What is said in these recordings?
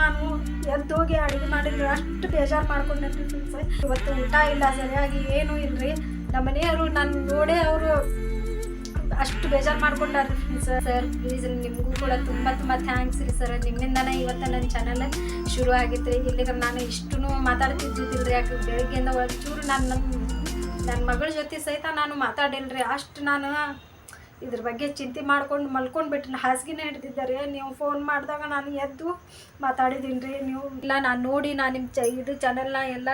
ನಾನು ಎದ್ದು ಹೋಗಿ ಅಡುಗೆ ಮಾಡಿದ್ರೆ ಅಷ್ಟು ಬೇಜಾರು ಮಾಡ್ಕೊಂಡ್ರಿ ಸರ್ ಇವತ್ತು ಊಟ ಇಲ್ಲ, ಸರಿಯಾಗಿ ಏನೂ ಇಲ್ರಿ. ನಮ್ಮ ಮನೆಯವರು ನಾನು ನೋಡೇ ಅವರು ಅಷ್ಟು ಬೇಜಾರು ಮಾಡ್ಕೊಂಡಾರ್ರಿ ಫ್ರೆಂಡ್ಸ್ ಸರ್ ಪ್ಲೀಸ್ ನಿಮಗೂ ಕೂಡ ತುಂಬ ತುಂಬ ಥ್ಯಾಂಕ್ಸ್ ರೀ ಸರ್ ನಿಮ್ಮಿಂದನೇ ಇವತ್ತು ನನ್ನ ಚಾನಲ್ ಶುರು ಆಗಿತ್ತು ಇಲ್ಲಿಗೆ ನಾನು ಇಷ್ಟು ರೀ ಯಾಕೆ ಬೆಳಗ್ಗೆಯಿಂದ ಒಂಚೂರು ನಾನು ನನ್ನ ನನ್ನ ಮಗಳ ಜೊತೆ ಸಹಿತ ನಾನು ಮಾತಾಡಿಲ್ರಿ. ಅಷ್ಟು ನಾನು ಇದ್ರ ಬಗ್ಗೆ ಚಿಂತೆ ಮಾಡ್ಕೊಂಡು ಮಲ್ಕೊಂಡು ಬಿಟ್ಟು ಹಾಸಿಗೆನೇ ಹಿಡ್ದಿದ್ದಾರೆ. ನೀವು ಫೋನ್ ಮಾಡಿದಾಗ ನಾನು ಎದ್ದು ಮಾತಾಡಿದ್ದೀನಿ ರೀ ನೀವು ಇಲ್ಲ, ನಾನು ನೋಡಿ ನಾನು ನಿಮ್ಮ ಚ ಇದು ಚಾನಲ್ನ ಎಲ್ಲ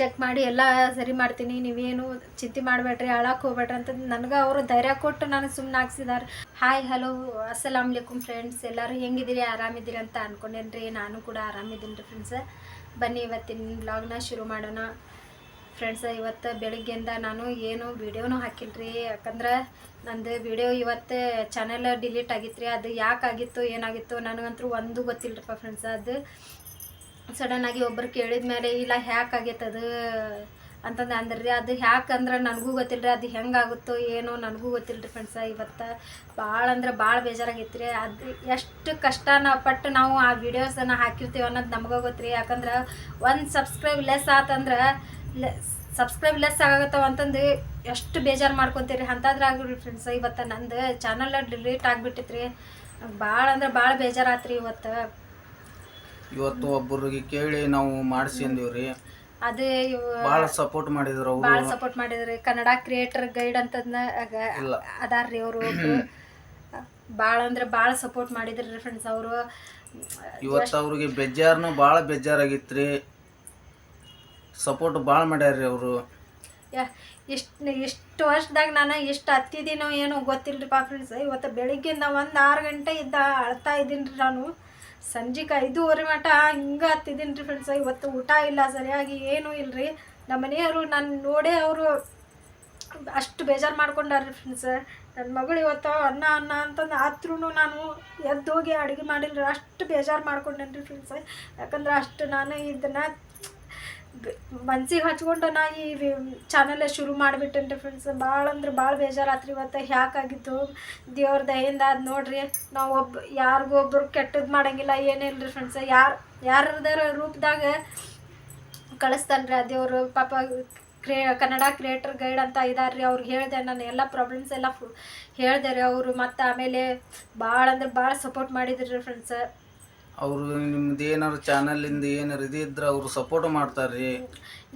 ಚೆಕ್ ಮಾಡಿ ಎಲ್ಲ ಸರಿ ಮಾಡ್ತೀನಿ. ನೀವೇನು ಚಿಂತೆ ಮಾಡಬೇಡ್ರಿ ಅಳಕ್ಕೆ ಹೋಗ್ಬೇಡ್ರಿ ಅಂತ ನನಗೆ ಅವರು ಧೈರ್ಯ ಕೊಟ್ಟು ನಾನು ಸುಮ್ಮನೆ ಹಾಕ್ಸಿದ್ದಾರೆ ಹಾಯ್ ಹಲೋ ಅಸ್ಸಲಾಮ್ ಅಲೈಕುಮ್ ಫ್ರೆಂಡ್ಸ್ ಎಲ್ಲರೂ ಹೆಂಗಿದ್ದೀರಿ? ಆರಾಮಿದ್ದೀರಿ ಅಂತ ಅಂದ್ಕೊಂಡೇನ್ರಿ ನಾನು ಕೂಡ ಆರಾಮಿದ್ದೀನಿ ರೀ ಫ್ರೆಂಡ್ಸ್ ಬನ್ನಿ, ಇವತ್ತಿನ ಬ್ಲಾಗ್ನ ಶುರು ಮಾಡೋಣ. ಫ್ರೆಂಡ್ಸ್ ಇವತ್ತು ಬೆಳಿಗ್ಗೆಯಿಂದ ನಾನು ಏನು ವೀಡಿಯೋನೂ ಹಾಕಿಲ್ಲ ರೀ ಯಾಕಂದ್ರೆ ನಂದು ವಿಡಿಯೋ ಇವತ್ತು ಚಾನೆಲ್ ಡಿಲೀಟ್ ಆಗಿತ್ತು ರೀ ಅದು ಯಾಕಾಗಿತ್ತು ಏನಾಗಿತ್ತು ನನಗಂತೂ ಒಂದು ಗೊತ್ತಿಲ್ಲರಪ್ಪ ಫ್ರೆಂಡ್ಸ್ ಅದು ಸಡನ್ ಆಗಿ ಒಬ್ರು ಕೇಳಿದ ಮೇಲೆ, ಇಲ್ಲ, ಹ್ಯಾಕ್ ಅದು ಅಂತಂದು ಅಂದ್ರಿ. ಅದು ಹ್ಯಾಕ್ ಅಂದ್ರೆ ನನಗೂ ಗೊತ್ತಿಲ್ಲ ರೀ ಅದು ಹೆಂಗಾಗುತ್ತೋ ಏನೋ ನನಗೂ ಗೊತ್ತಿಲ್ಲ ರೀ ಫ್ರೆಂಡ್ಸ ಇವತ್ತು ಭಾಳ ಅಂದ್ರೆ ಭಾಳ ಬೇಜಾರಾಗೈತೆ ರೀ ಅದು ಎಷ್ಟು ಕಷ್ಟ ಪಟ್ಟು ನಾವು ಆ ವೀಡಿಯೋಸನ್ನು ಹಾಕಿರ್ತೀವಿ ಅನ್ನೋದು ನಮಗೂ ಗೊತ್ತು ರೀ ಯಾಕಂದ್ರೆ ಒಂದು ಸಬ್ಸ್ಕ್ರೈಬ್ ಲೆಸ್ ಆತಂದ್ರೆ ಸಬ್ಸ್ಕ್ರೈಬ್ ಲೆಸ್ ಆಗತ್ತವ ಅಂತಂದು ಎಷ್ಟು ಬೇಜಾರು ಮಾಡ್ಕೊತೀರಿ? ಅಂಥದ್ರಾಗ್ರಿ ಫ್ರೆಂಡ್ಸ್ ಇವತ್ತು ನಂದು ಚಾನಲ್ ಡಿಲೀಟ್ ಆಗಿಬಿಟ್ಟಿತ್ತು ರೀ ಭಾಳ ಅಂದ್ರೆ ಭಾಳ ಬೇಜಾರಾತ್ರಿ ಇವತ್ತು. ಇವತ್ತು ಒಬ್ಬರಿಗೆ ಕೇಳಿ ನಾವು ಮಾಡಿಸಿದ್ದೀವ್ರಿ ಅದೇ ಭಾಳ ಸಪೋರ್ಟ್ ಮಾಡಿದ್ರು ಅವರು. ಭಾಳ ಸಪೋರ್ಟ್ ಮಾಡಿದ್ರಿ. ಕನ್ನಡ ಕ್ರಿಯೇಟರ್ ಗೈಡ್ ಅಂತದ್ನ. ಅದಾರ್ರಿ ಅವರು. ಭಾಳ ಅಂದ್ರೆ ಭಾಳ ಸಪೋರ್ಟ್ ಮಾಡಿದ್ರಿ ಫ್ರೆಂಡ್ಸ್ ಅವರು. ಇವತ್ತು ಅವ್ರಿಗೆ ಬೇಜಾರ್ನು ಭಾಳ ಬೇಜಾರಾಗಿತ್ರಿ. ಸಪೋರ್ಟ್ ಭಾಳ ಮಾಡ್ಯಾರ್ರಿ ಅವರು. ಎಷ್ಟು ಎಷ್ಟು ವರ್ಷದಾಗ ನಾನು ಎಷ್ಟು ಹತ್ತಿದ್ದೀನೋ ಏನೋ ಗೊತ್ತಿಲ್ಲರಿಪ್ಪ ಫ್ರೆಂಡ್ಸ್ ಇವತ್ತು ಬೆಳಿಗ್ಗೆಯಿಂದ ಒಂದು ಆರು ಗಂಟೆ ಇದ್ದ ಅಳ್ತಾ ಇದ್ದೀನಿ ರೀ ನಾನು. ಸಂಜೆಗೆ ಐದೂವರೆ ಮಟ ಹಿಂಗೆ ಹತ್ತಿದ್ದೀನಿ ರೀ ಫ್ರೆಂಡ್ಸ್ ಇವತ್ತು ಊಟ ಇಲ್ಲ, ಸರಿಯಾಗಿ ಏನೂ ಇಲ್ಲರಿ ನಮ್ಮ ಮನೆಯವರು ನಾನು ನೋಡೇ ಅವರು ಅಷ್ಟು ಬೇಜಾರು ಮಾಡ್ಕೊಂಡಾರ್ರಿ ಫ್ರೆಂಡ್ಸ್ ನನ್ನ ಮಗಳು ಇವತ್ತು ಅನ್ನ ಅನ್ನ ಅಂತಂದು ಆದ್ರೂ ನಾನು ಎದ್ದೋಗಿ ಅಡುಗೆ ಮಾಡಿಲ್ಲ ಅಷ್ಟು ಬೇಜಾರು ಮಾಡ್ಕೊಂಡೇನಿ ರೀ ಫ್ರೆಂಡ್ಸ್ ಯಾಕಂದ್ರೆ ಅಷ್ಟು ನಾನು ಇದನ್ನು ಮನ್ಸಿಗೆ ಹಚ್ಕೊಂಡು ನಾ ಈ ಚಾನಲ್ ಶುರು ಮಾಡಿಬಿಟ್ಟೇನ್ರಿ ಫ್ರೆಂಡ್ಸ್ ಭಾಳ ಅಂದ್ರೆ ಭಾಳ ಬೇಜಾರಾತ್ರಿ ಇವತ್ತು. ಹ್ಯಾಕಾಗಿತ್ತು ದೇವ್ರ ದಯಿಂದ ಅದು ನೋಡ್ರಿ. ನಾವು ಒಬ್ಬ ಯಾರಿಗೂ ಒಬ್ರು ಕೆಟ್ಟದ್ದು ಮಾಡಂಗಿಲ್ಲ, ಏನಿಲ್ಲ ರೀ ಫ್ರೆಂಡ್ಸ್ ಯಾರು ಯಾರದರ ರೂಪದಾಗ ಕಳಿಸ್ತಾನೆ ರೀ ಆ ದೇವರು. ಪಾಪ ಕ್ರೇ ಕನ್ನಡ ಕ್ರಿಯೇಟರ್ ಗೈಡ್ ಅಂತ ಇದ್ದಾರೆ ರೀ ಅವ್ರಿಗೆ ಹೇಳಿದೆ ನಾನು ಎಲ್ಲ ಪ್ರಾಬ್ಲಮ್ಸ್ ಎಲ್ಲ ಫು ಹೇಳಿದೆ ರೀ ಅವರು. ಮತ್ತು ಆಮೇಲೆ ಭಾಳ ಅಂದ್ರೆ ಭಾಳ ಸಪೋರ್ಟ್ ಮಾಡಿದ್ರಿ ಫ್ರೆಂಡ್ಸ್ ಅವರು ನಿಮ್ದು ಏನಾರು ಚಾನಲಿಂದ ಏನಾರು ಇದ್ರೆ ಅವರು ಸಪೋರ್ಟ್ ಮಾಡ್ತಾರ್ರಿ.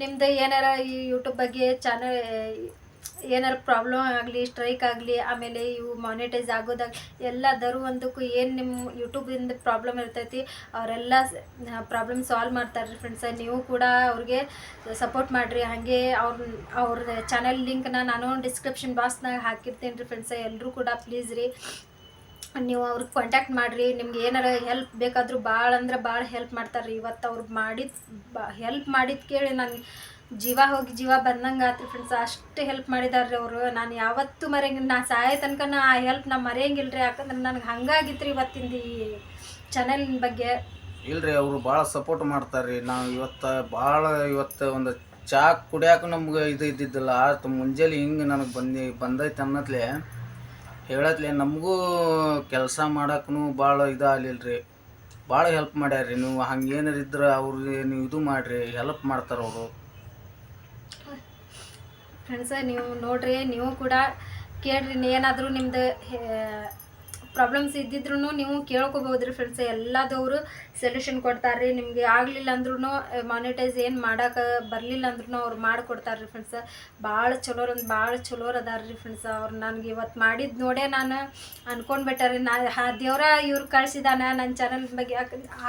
ನಿಮ್ದು ಏನಾರ ಈ ಯೂಟ್ಯೂಬ್ ಬಗ್ಗೆ ಚಾನಲ್ ಏನಾರ ಪ್ರಾಬ್ಲಮ್ ಆಗಲಿ ಸ್ಟ್ರೈಕ್ ಆಗಲಿ, ಆಮೇಲೆ ಇವು ಮಾನಿಟೈಸ್ ಆಗೋದಾಗ ಎಲ್ಲದರೂ ಒಂದಕ್ಕೂ ಏನು ನಿಮ್ಮ ಯೂಟ್ಯೂಬಿಂದ ಪ್ರಾಬ್ಲಮ್ ಇರ್ತೈತಿ, ಅವರೆಲ್ಲ ಪ್ರಾಬ್ಲಮ್ ಸಾಲ್ವ್ ಮಾಡ್ತಾರೆ ರೀ ಫ್ರೆಂಡ್ಸ್ ನೀವು ಕೂಡ ಅವ್ರಿಗೆ ಸಪೋರ್ಟ್ ಮಾಡಿರಿ. ಹಾಗೆ ಅವ್ರ ಅವ್ರ ಚಾನಲ್ ಲಿಂಕ್ನ ನಾನು ಡಿಸ್ಕ್ರಿಪ್ಷನ್ ಬಾಕ್ಸ್ನಾಗ ಹಾಕಿರ್ತೀನಿ ರೀ ಫ್ರೆಂಡ್ಸ್ ಎಲ್ಲರೂ ಕೂಡ ಪ್ಲೀಸ್ ರೀ. ನೀವು ಅವ್ರಿಗೆ ಕಾಂಟ್ಯಾಕ್ಟ್ ಮಾಡಿರಿ, ನಿಮ್ಗೆ ಏನಾರ ಹೆಲ್ಪ್ ಬೇಕಾದರೂ ಭಾಳ ಅಂದ್ರೆ ಭಾಳ ಹೆಲ್ಪ್ ಮಾಡ್ತಾರೆ ರೀ ಇವತ್ತು ಅವ್ರು ಮಾಡಿದ ಬಾ ಹೆಲ್ಪ್ ಮಾಡಿದ ಕೇಳಿ ನಾನು ಜೀವ ಹೋಗಿ ಜೀವ ಬಂದಂಗೆ ಆತ್ರಿ ಫ್ರೆಂಡ್ಸ್ ಅಷ್ಟು ಹೆಲ್ಪ್ ಮಾಡಿದಾರೆ ರೀ ಅವರು. ನಾನು ಯಾವತ್ತೂ ಮರೆಯಂಗಿಲ್ಲ ನಾ ಸಾಯೋ ತನಕ ಆ ಹೆಲ್ಪ್ ನಾ ಮರೆಯಂಗಿಲ್ಲ ರೀ ಯಾಕಂದ್ರೆ ನನಗೆ ಹಂಗಾಗಿತ್ತು ರೀ ಇವತ್ತಿಂದ ಈ ಚಾನಲಿನ ಬಗ್ಗೆ. ಇಲ್ರಿ, ಅವರು ಭಾಳ ಸಪೋರ್ಟ್ ಮಾಡ್ತಾರ್ರಿ. ನಾವು ಇವತ್ತು ಭಾಳ ಇವತ್ತು ಒಂದು ಚಾ ಕುಡಿಯಾಕ ನಮ್ಗೆ ಇದು ಇದ್ದಿದ್ದಿಲ್ಲ. ಆತು ಮುಂಜಾನೆ ಹಿಂಗೆ ನನಗೆ ಬಂದು, ಬಂದೈತೆ ಅನ್ನತ್ಲೆ ಹೇಳತ್ಲೆ ನಮಗೂ ಕೆಲಸ ಮಾಡೋಕ್ಕೂ ಭಾಳ ಇದು ರೀ ಭಾಳ ಹೆಲ್ಪ್ ಮಾಡ್ಯಾರ್ರಿ ನೀವು ಹಂಗೇನಾರು ಇದ್ರೆ ಅವ್ರಿಗೆ ನೀವು ಇದು ಮಾಡಿರಿ ಹೆಲ್ಪ್ ಮಾಡ್ತಾರೆ ಅವರು ಫ್ರೆಂಡ್ಸ ನೀವು ನೋಡ್ರಿ ನೀವು ಕೂಡ ಕೇಳ್ರಿ ಏನಾದರೂ ನಿಮ್ದು ಪ್ರಾಬ್ಲಮ್ಸ್ ಇದ್ದಿದ್ರು ನೀವು ಕೇಳ್ಕೊಬೋದು ರೀ ಫ್ರೆಂಡ್ಸ್ ಎಲ್ಲದವರು ಸೊಲ್ಯೂಷನ್ ಕೊಡ್ತಾರೆ ರೀ ನಿಮಗೆ ಆಗಲಿಲ್ಲ ಅಂದ್ರೂ ಮಾನಿಟೈಸ್ ಏನು ಮಾಡೋಕೆ ಬರಲಿಲ್ಲ ಅಂದ್ರೂ ಅವ್ರು ಮಾಡಿಕೊಡ್ತಾರೆ ರೀ ಫ್ರೆಂಡ್ಸ್ ಭಾಳ ಚಲೋರ್ ಅಂದ್ರೆ ಭಾಳ ಚಲೋರ್ ಅದಾರ ರೀ ಫ್ರೆಂಡ್ಸ್ ಅವ್ರು ನನಗೆ ಇವತ್ತು ಮಾಡಿದ್ದು ನೋಡೇ ನಾನು ಅನ್ಕೊಂಡ್ಬಿಟ್ಟೆ ರೀ ನಾ ದೇವ್ರ ಇವ್ರು ಕಳಿಸಿದಾನ ನನ್ನ ಚಾನಲ್ ಬಗ್ಗೆ.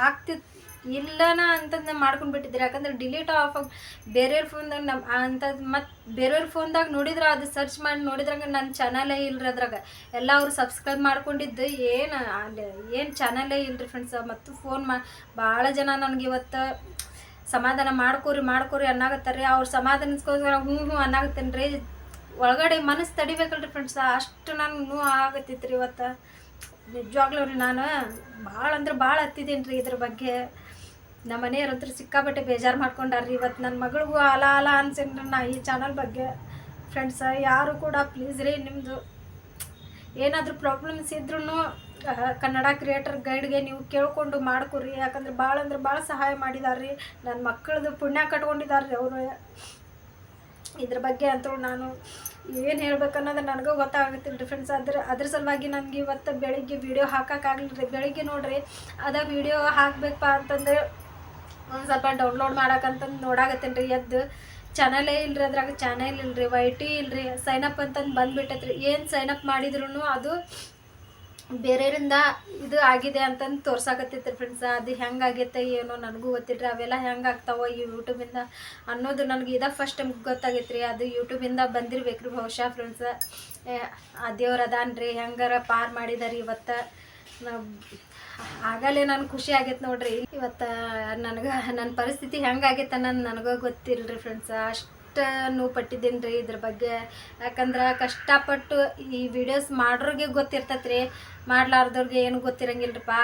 ಆಗ್ತಿತ್ತು ಇಲ್ಲನ ಅಂತಂದು ಮಾಡ್ಕೊಂಡು ಬಿಟ್ಟಿದ್ರಿ ಯಾಕಂದ್ರೆ ಡಿಲೀಟ್ ಆಫ್ ಆಗಿ ಬೇರೆಯವ್ರ ಫೋನ್ದಾಗ ನಮ್ಮ ಅಂಥದ್ದು ಮತ್ತು ಬೇರೆಯವ್ರ ಫೋನ್ದಾಗ ನೋಡಿದ್ರೆ ಅದು ಸರ್ಚ್ ಮಾಡಿ ನೋಡಿದ್ರಾಗ ನನ್ನ ಚಾನಲೇ ಇಲ್ರಿ ಅದ್ರಾಗ. ಎಲ್ಲ ಅವ್ರು ಸಬ್ಸ್ಕ್ರೈಬ್ ಮಾಡ್ಕೊಂಡಿದ್ದು ಏನು ಅಲ್ಲಿ ಏನು ಚಾನಲೇ ಇಲ್ರಿ ಫ್ರೆಂಡ್ಸ್ ಮತ್ತು ಫೋನ್ ಮಾ ಭಾಳ ಜನ ನನಗೆ ಇವತ್ತು ಸಮಾಧಾನ ಮಾಡ್ಕೋರಿ ಮಾಡ್ಕೋರಿ ಅನ್ನಾಗತ್ತಾರ್ರಿ. ಅವ್ರ ಸಮಾಧಾನಸ್ಕೋಸ್ಕರ ಹ್ಞೂ ಹ್ಞೂ ಅನ್ನಾಗತ್ತೇನೆ ರೀ. ಒಳಗಡೆ ಮನಸ್ಸು ತಡಿಬೇಕಲ್ರಿ ಫ್ರೆಂಡ್ಸ್ ಅಷ್ಟು ನಾನು ನೋ ಆಗತ್ತಿತ್ತು ರೀ ಇವತ್ತು. ನಿಜವಾಗ್ಲೂ ರೀ ನಾನು. ಭಾಳ ಅಂದ್ರೆ ಭಾಳ ಹತ್ತಿದ್ದೀನಿ ರೀ ಇದ್ರ ಬಗ್ಗೆ. ನಮ್ಮ ಮನೆಯವ್ರಂತೂ ಸಿಕ್ಕಾಪಟ್ಟೆ ಬೇಜಾರು ಮಾಡ್ಕೊಂಡಾರ್ರಿ. ಇವತ್ತು ನನ್ನ ಮಗಳಿಗೂ ಅಲ ಅಲ ಅನ್ಸಿನ್ರಿ ನಾ ಈ ಚಾನಲ್ ಬಗ್ಗೆ. ಫ್ರೆಂಡ್ಸ ಯಾರು ಕೂಡ ಪ್ಲೀಸ್ ರೀ ನಿಮ್ಮದು ಏನಾದರೂ ಪ್ರಾಬ್ಲಮ್ಸ್ ಇದ್ರೂ ಕನ್ನಡ ಕ್ರಿಯೇಟರ್ ಗೈಡ್ಗೆ ನೀವು ಕೇಳಿಕೊಂಡು ಮಾಡ್ಕೊರಿ ಯಾಕಂದ್ರೆ ಭಾಳ ಅಂದ್ರೆ ಭಾಳ ಸಹಾಯ ಮಾಡಿದಾರ್ರಿ. ನನ್ನ ಮಕ್ಕಳದು ಪುಣ್ಯ ಕಟ್ಕೊಂಡಿದ್ದಾರೆ ಅವರು. ಇದ್ರ ಬಗ್ಗೆ ಅಂತೂ ನಾನು ಏನು ಹೇಳ್ಬೇಕನ್ನೋದು ನನಗೂ ಗೊತ್ತಾಗುತ್ತಿಲ್ಲ ರೀ ಫ್ರೆಂಡ್ಸ್ ಅದ್ರ ಅದ್ರ ಸಲುವಾಗಿ ನನಗೆ ಇವತ್ತು ಬೆಳಿಗ್ಗೆ ವೀಡಿಯೋ ಹಾಕೋಕ್ಕಾಗಲಿಲ್ಲ ರೀ ಬೆಳಿಗ್ಗೆ ನೋಡ್ರಿ, ಅದ ವಿಡಿಯೋ ಹಾಕ್ಬೇಕಪ್ಪ ಅಂತಂದ್ರೆ ಒಂದು ಸ್ವಲ್ಪ ಡೌನ್ಲೋಡ್ ಮಾಡಕ್ಕಂತಂದು ನೋಡಾಕತ್ತೇನೆ ರೀ ಎದ್ದು ಚಾನಲೇ ಇಲ್ರಿ ಅದ್ರಾಗ ಚಾನಲ್ ಇಲ್ರಿ ವೈಟಿ ಇಲ್ರಿ ಅಪ್ ಅಂತಂದು ಬಂದ್ಬಿಟ್ಟೈತ್ರಿ. ಏನು ಸೈನ್ ಅಪ್ ಮಾಡಿದ್ರು ಅದು ಬೇರೆಯವರಿಂದ ಇದು ಆಗಿದೆ ಅಂತಂದು ತೋರ್ಸಾಕತ್ತೈತ್ರಿ ಫ್ರೆಂಡ್ಸ್ ಅದು ಹೆಂಗಾಗೈತೆ ಏನೋ ನನಗೂ ಗೊತ್ತಿಲ್ಲ ಅವೆಲ್ಲ ಹೆಂಗೆ ಆಗ್ತಾವ ಈ ಯೂಟ್ಯೂಬಿಂದ ಅನ್ನೋದು ನನಗೆ ಇದ ಫಸ್ಟ್ ಟೈಮ್ ಗೊತ್ತಾಗೈತೆ ರೀ ಅದು ಯೂಟ್ಯೂಬಿಂದ ಬಂದಿರ್ಬೇಕು ರೀ ಬಹುಶಃ ಫ್ರೆಂಡ್ಸ್ ಆ ದೇವ್ರ ಅದಾನ್ರಿ, ಹೆಂಗಾರ ಪಾರ್ ಮಾಡಿದಾರೆ ಇವತ್ತು? ಆಗಲೇ ನಾನು ಖುಷಿ ಆಗೈತೆ ನೋಡ್ರಿ. ಇವತ್ತು ನನಗೆ ನನ್ನ ಪರಿಸ್ಥಿತಿ ಹೆಂಗಾಗೈತೆ ಅನ್ನೋದು ನನಗೂ ಗೊತ್ತಿಲ್ಲ ರೀ ಫ್ರೆಂಡ್ಸ್ ಅಷ್ಟು ನೋವು ಪಟ್ಟಿದ್ದೀನಿ ರೀ ಇದ್ರ ಬಗ್ಗೆ. ಯಾಕಂದ್ರೆ ಕಷ್ಟಪಟ್ಟು ಈ ವಿಡಿಯೋಸ್ ಮಾಡೋರಿಗೆ ಗೊತ್ತಿರ್ತೈತೆ ರೀ ಮಾಡ್ಲಾರ್ದವ್ರಿಗೆ ಏನು ಗೊತ್ತಿರಂಗಿಲ್ಲರಿಪ್ಪ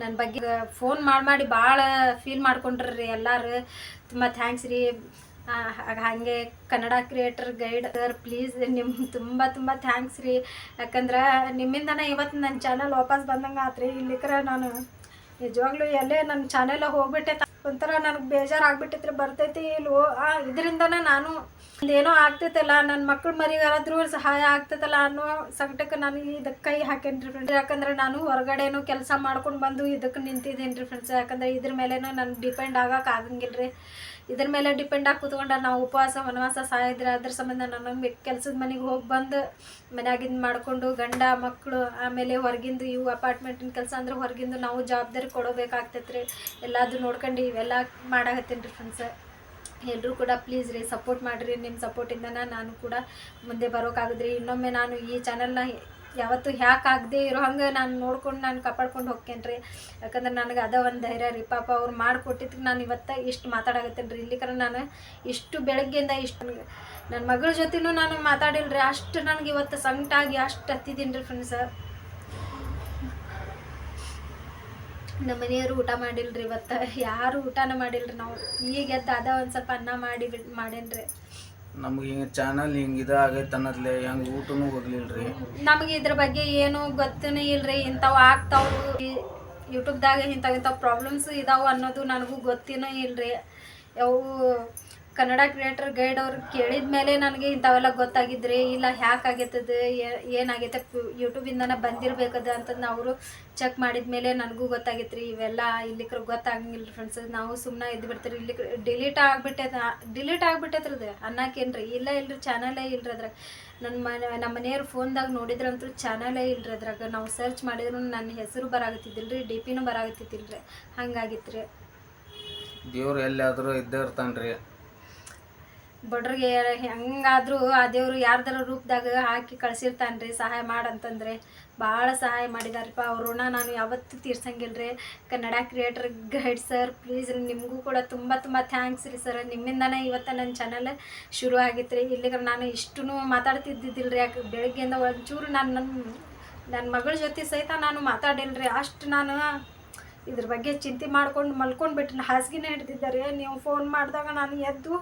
ನನ್ನ ಬಗ್ಗೆ ಫೋನ್ ಮಾಡಿ ಮಾಡಿ ಭಾಳ ಫೀಲ್ ಮಾಡ್ಕೊಂಡ್ರಿ ಎಲ್ಲರೂ. ತುಂಬ ಥ್ಯಾಂಕ್ಸ್ ರೀ. ಹಾಗ್- Kannada creator guide sir please ನಿಮ್ಮ ತುಂಬ ತುಂಬ ಥ್ಯಾಂಕ್ಸ್ ರೀ. ಯಾಕಂದ್ರೆ ನಿಮ್ಮಿಂದನೇ ಇವತ್ತು ನನ್ನ ಚಾನಲ್ ವಾಪಸ್ ಬಂದಂಗೆ ಆತ್ರಿ. ಇಲ್ಲಿಕ್ರೆ ನಾನು ನಿಜವಾಗ್ಲೂ ಎಲ್ಲೇ ನನ್ನ ಚಾನೆಲ್ ಹೋಗ್ಬಿಟ್ಟೆ ಒಂಥರ ನನಗೆ ಬೇಜಾರು ಆಗ್ಬಿಟ್ಟಿದ್ರೆ ಬರ್ತೈತಿ ಇಲ್ವೋ? ಆ, ಇದರಿಂದನೇ ನಾನು ಏನೋ ಆಗ್ತೈತಲ್ಲ ನನ್ನ ಮಕ್ಕಳು ಮರಿಗಾರಾದ್ರೂ ಸಹಾಯ ಆಗ್ತೈತಲ್ಲ ಅನ್ನೋ ಸಂಕಟಕ್ಕೆ ನಾನು ಇದಕ್ಕೆ ಕೈ ಹಾಕೇನ್ರಿ ಫ್ರೆಂಡ್ಸ್ ಯಾಕಂದ್ರೆ ನಾನು ಹೊರಗಡೆನೂ ಕೆಲಸ ಮಾಡ್ಕೊಂಡು ಬಂದು ಇದಕ್ಕೆ ನಿಂತಿದ್ದೇನೆ ರೀ ಫ್ರೆಂಡ್ಸ್ ಯಾಕಂದ್ರೆ ಇದ್ರ ಮೇಲೇನೂ ನಾನು ಡಿಪೆಂಡ್ ಆಗಕ್ಕೆ ಆಗಂಗಿಲ್ಲ ರೀ ಇದ್ರ ಮೇಲೆ ಡಿಪೆಂಡ್ ಆಗಿ ಕೂತ್ಕೊಂಡ ನಾವು ಉಪವಾಸ, ವನವಾಸ, ಸಾಯಿದ್ರೆ ಅದ್ರ ಸಂಬಂಧ ನನಗೆ ಕೆಲಸದ ಮನೆಗೆ ಹೋಗಿ ಬಂದು ಮನ್ಯಾಗಿಂದ ಮಾಡಿಕೊಂಡು ಗಂಡ ಮಕ್ಕಳು ಆಮೇಲೆ ಹೊರಗಿಂದು ಇವು ಅಪಾರ್ಟ್ಮೆಂಟಿನ ಕೆಲಸ ಅಂದ್ರೆ ಹೊರಗಿಂದು ನಾವು ಜವಾಬ್ದಾರಿ ಕೊಡೋಬೇಕಾಗ್ತೈತೆ ರೀ ಎಲ್ಲದು ನೋಡ್ಕೊಂಡು ಇವೆಲ್ಲ ಮಾಡಾಕತ್ತೀನಿ ರೀ ಫ್ರೆಂಡ್ಸ್ ಎಲ್ಲರೂ ಕೂಡ ಪ್ಲೀಸ್ ರೀ ಸಪೋರ್ಟ್ ಮಾಡಿರಿ ನಿಮ್ಮ ಸಪೋರ್ಟಿಂದನ ನಾನು ಕೂಡ ಮುಂದೆ ಬರೋಕ್ಕಾಗದ್ರಿ ಇನ್ನೊಮ್ಮೆ ನಾನು ಈ ಚಾನಲ್ನ ಯಾವತ್ತೂ ಹ್ಯಾಕ್ ಆಗದೆ ಇರೋ ಹಂಗೆ ನಾನು ನೋಡ್ಕೊಂಡು ನಾನು ಕಾಪಾಡ್ಕೊಂಡು ಹೋಗ್ತೇನೆ ರೀ. ಯಾಕಂದ್ರೆ ನನಗೆ ಅದ ಒಂದು ಧೈರ್ಯ ರೀ. ಪಾಪ ಅವ್ರು ಮಾಡಿಕೊಟ್ಟಿದ್ದಕ್ಕೆ ನಾನು ಇವತ್ತು ಇಷ್ಟು ಮಾತಾಡಕತ್ತೇನೆ ರೀ. ಇಲ್ಲಿಕರ ನಾನು ಇಷ್ಟು ಬೆಳಗ್ಗೆಯಿಂದ ಇಷ್ಟು ನನ್ನ ಮಗಳ ಜೊತೆನೂ ನಾನು ಮಾತಾಡಿಲ್ಲ ರೀ ಅಷ್ಟು ನನಗೆ ಇವತ್ತು ಸಂಕಟ ಆಗಿ ಅಷ್ಟು ಹತ್ತಿದ್ದೀನಿ ರೀ ಫ್ರೆಂಡ್ಸ್ ನಮ್ಮ ಮನೆಯವರು ಊಟ ಮಾಡಿಲ್ರಿ ಇವತ್ತು. ಯಾರು ಊಟನ ಮಾಡಿಲ್ರಿ ನಾವು. ಈಗ ಎದ್ದು ಅದ ಒಂದು ಸ್ವಲ್ಪ ಅನ್ನ ಮಾಡಿ ಬಿಡ್ ಮಾಡೇನ್ರಿ. ನಮ್ಗೆ ಹಿಂಗೆ ಚಾನಲ್ ಹಿಂಗೆ ಇದು ಆಗೈತೆ ಅನ್ನೋದ್ಲೆ ಹೆಂಗೆ ಊಟನೂ ಹೋಗ್ಲಿಲ್ರಿ. ನಮಗೆ ಇದ್ರ ಬಗ್ಗೆ ಏನು ಗೊತ್ತನೇ ಇಲ್ರಿ. ಇಂಥವು ಆಗ್ತಾವು. ಯೂಟ್ಯೂಬ್ದಾಗ ಇಂಥವು ಇಂಥವು ಪ್ರಾಬ್ಲಮ್ಸ್ ಇದಾವು ಅನ್ನೋದು ನನಗೂ ಗೊತ್ತಿನೂ ಇಲ್ರಿ. ಅವು ಕನ್ನಡ ಕ್ರಿಯೇಟರ್ ಗೈಡ್ ಅವ್ರು ಕೇಳಿದ ಮೇಲೆ ನನಗೆ ಇಂಥವೆಲ್ಲ ಗೊತ್ತಾಗಿದ್ರಿ, ಇಲ್ಲ ಹ್ಯಾಕ್ ಆಗೈತದ ಏನಾಗೈತೆ ಯೂಟ್ಯೂಬಿಂದನೇ ಬಂದಿರಬೇಕದ ಅಂತಂದು ಅವರು ಚೆಕ್ ಮಾಡಿದ ಮೇಲೆ ನನಗೂ ಗೊತ್ತಾಗೈತ್ರಿ, ಇವೆಲ್ಲ ಇಲ್ಲಿಕ್ರ ಗೊತ್ತಾಗಂಗಿಲ್ಲ ಫ್ರೆಂಡ್ಸ್ ನಾವು ಸುಮ್ಮನೆ ಇದ್ದು ಬಿಡ್ತೀರಿ ಇಲ್ಲಿ ಡಿಲೀಟ್ ಆಗಿಬಿಟ್ಟೈತೆ ಡಿಲೀಟ್ ಆಗ್ಬಿಟ್ಟೈತ್ರದ ಅನ್ನಕ್ಕೇನ್ರಿ ಇಲ್ಲ ಇಲ್ರಿ ಚಾನಲೇ ಇಲ್ರಿ ಅದ್ರಾಗ. ನನ್ನ ಮನೆ, ನಮ್ಮ ಮನೆಯವ್ರ ಫೋನ್ದಾಗ ನೋಡಿದ್ರಂತೂ ಚಾನಲೇ ಇಲ್ರಿ ಅದ್ರಾಗ. ನಾವು ಸರ್ಚ್ ಮಾಡಿದ್ರು ನನ್ನ ಹೆಸರು ಬರಾಗತ್ತಿದ್ದಿಲ್ಲ ರೀ ಡಿ ಪಿನೂ ಬರಾಗತ್ತಿದ್ದಿಲ್ಲ ರೀ ಹಂಗಾಗಿತ್ತು ರೀ ದೇವ್ರು ಎಲ್ಲಾದರೂ ಇದ್ದೇ ಇರ್ತಾನೆ ರೀ ಬಡ್ರಿಗೆ ಹೆಂಗಾದ್ರೂ ಆ ದೇವರು ಯಾರ್ದಾರ ರೂಪದಾಗ ಹಾಕಿ ಕಳ್ಸಿರ್ತಾನೆ ರೀ ಸಹಾಯ ಮಾಡಂತಂದ್ರೆ. ಭಾಳ ಸಹಾಯ ಮಾಡಿದಾರಪ್ಪ. ಅವ್ರ ಋಣ ನಾನು ಯಾವತ್ತೂ ತೀರ್ಸಂಗಿಲ್ಲ ರೀ Kannada creator guide sir please ರೀ, ನಿಮಗೂ ಕೂಡ ತುಂಬ ತುಂಬ ಥ್ಯಾಂಕ್ಸ್ ರೀ ಸರ್ ನಿಮ್ಮಿಂದನೇ ಇವತ್ತು ನನ್ನ ಚಾನಲ್ ಶುರು ಆಗಿತ್ತು ರೀ ಇಲ್ಲಿಗೆ ನಾನು ಇಷ್ಟು ಮಾತಾಡ್ತಿದ್ದಿದ್ದಿಲ್ಲ ರೀ ಯಾಕೆ ಬೆಳಗ್ಗೆಯಿಂದ ಒಂಚೂರು ನಾನು ನನ್ನ ನನ್ನ ಮಗಳ ಜೊತೆ ಸಹಿತ ನಾನು ಮಾತಾಡಿಲ್ಲ ರೀ ಅಷ್ಟು ನಾನು ಇದ್ರ ಬಗ್ಗೆ ಚಿಂತೆ ಮಾಡ್ಕೊಂಡು ಮಲ್ಕೊಂಡು ಬಿಟ್ಟು ಹಾಸಿಗೆನೇ ಹಿಡ್ದಿದ್ದಾರೆ. ನೀವು ಫೋನ್ ಮಾಡಿದಾಗ ನಾನು ಎದ್ದು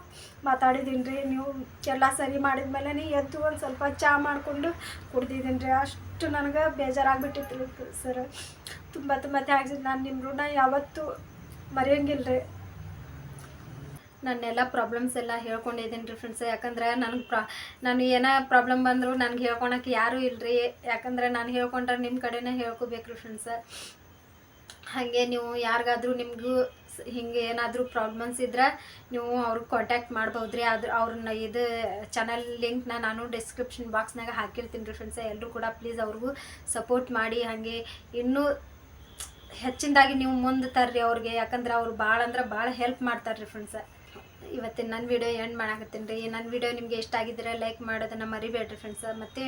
ಮಾತಾಡಿದ್ದೀನಿ ರೀ ನೀವು ಎಲ್ಲ ಸರಿ ಮಾಡಿದ ಮೇಲೆ ಎದ್ದು ಒಂದು ಸ್ವಲ್ಪ ಚಹಾ ಮಾಡಿಕೊಂಡು ಕುಡ್ದಿದ್ದೀನಿ ರೀ ಅಷ್ಟು ನನಗೆ ಬೇಜಾರಾಗ್ಬಿಟ್ಟಿತ್ತು ರೀ ಸರ್. ತುಂಬ ತುಂಬ ಥ್ಯಾಂಕ್ಸ್ ನಾನು ನಿಮ್ಮ ಋಣ ಯಾವತ್ತೂ ಮರೆಯಂಗಿಲ್ಲ ರೀ ನನ್ನೆಲ್ಲ ಪ್ರಾಬ್ಲಮ್ಸ್ ಎಲ್ಲ ಹೇಳ್ಕೊಂಡಿದ್ದೀನಿ ರೀ ಫ್ರೆಂಡ್ಸ್ ಯಾಕಂದ್ರೆ ನನಗೆ ಪ್ರಾ, ನಾನು ಏನೋ ಪ್ರಾಬ್ಲಮ್ ಬಂದರೂ ನನಗೆ ಹೇಳ್ಕೊಳಕ್ಕೆ ಯಾರೂ ಇಲ್ಲರಿ ಯಾಕಂದ್ರೆ ನಾನು ಹೇಳ್ಕೊಂಡ್ರೆ ನಿಮ್ಮ ಕಡೆನೇ ಹೇಳ್ಕೊಬೇಕು ರೀ ಫ್ರೆಂಡ್ಸ್ ಹಾಗೆ ನೀವು ಯಾರಿಗಾದ್ರೂ ನಿಮಗೂ ಹಿಂಗೆ ಏನಾದರೂ ಪ್ರಾಬ್ಲಮ್ಸ್ ಇದ್ರೆ ನೀವು ಅವ್ರಿಗೆ ಕಾಂಟ್ಯಾಕ್ಟ್ ಮಾಡ್ಬೋದು ರೀ ಅದ್ರ ಅವ್ರನ್ನ ಇದು ಚಾನಲ್ ಲಿಂಕ್ನ ನಾನು ಡಿಸ್ಕ್ರಿಪ್ಷನ್ ಬಾಕ್ಸ್ನಾಗ ಹಾಕಿರ್ತೀನಿ ರೀ ಫ್ರೆಂಡ್ಸ್ ಎಲ್ಲರೂ ಕೂಡ ಪ್ಲೀಸ್ ಅವ್ರಿಗೂ ಸಪೋರ್ಟ್ ಮಾಡಿ. ಹಾಗೆ ಇನ್ನೂ ಹೆಚ್ಚಿನದಾಗಿ ನೀವು ಮುಂದೆ ತರ್ರಿ ಅವ್ರಿಗೆ. ಯಾಕಂದ್ರೆ ಅವ್ರು ಭಾಳ ಅಂದ್ರೆ ಭಾಳ ಹೆಲ್ಪ್ ಮಾಡ್ತಾರೆ ರೀ ಫ್ರೆಂಡ್ಸ್ ಇವತ್ತಿನ ನನ್ನ ವಿಡಿಯೋ ಎಂಡ್ ಮಾಡಾಕತ್ತೀನಿ ರೀ. ನನ್ನ ವಿಡಿಯೋ ನಿಮಗೆ ಇಷ್ಟ ಆಗಿದ್ರೆ ಲೈಕ್ ಮಾಡೋದನ್ನು ಮರಿಬೇಡ್ರಿ ಫ್ರೆಂಡ್ಸ್ ಮತ್ತು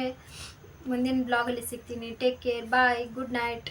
ಮುಂದಿನ ಬ್ಲಾಗಲ್ಲಿ ಸಿಗ್ತೀನಿ. Take care bye good night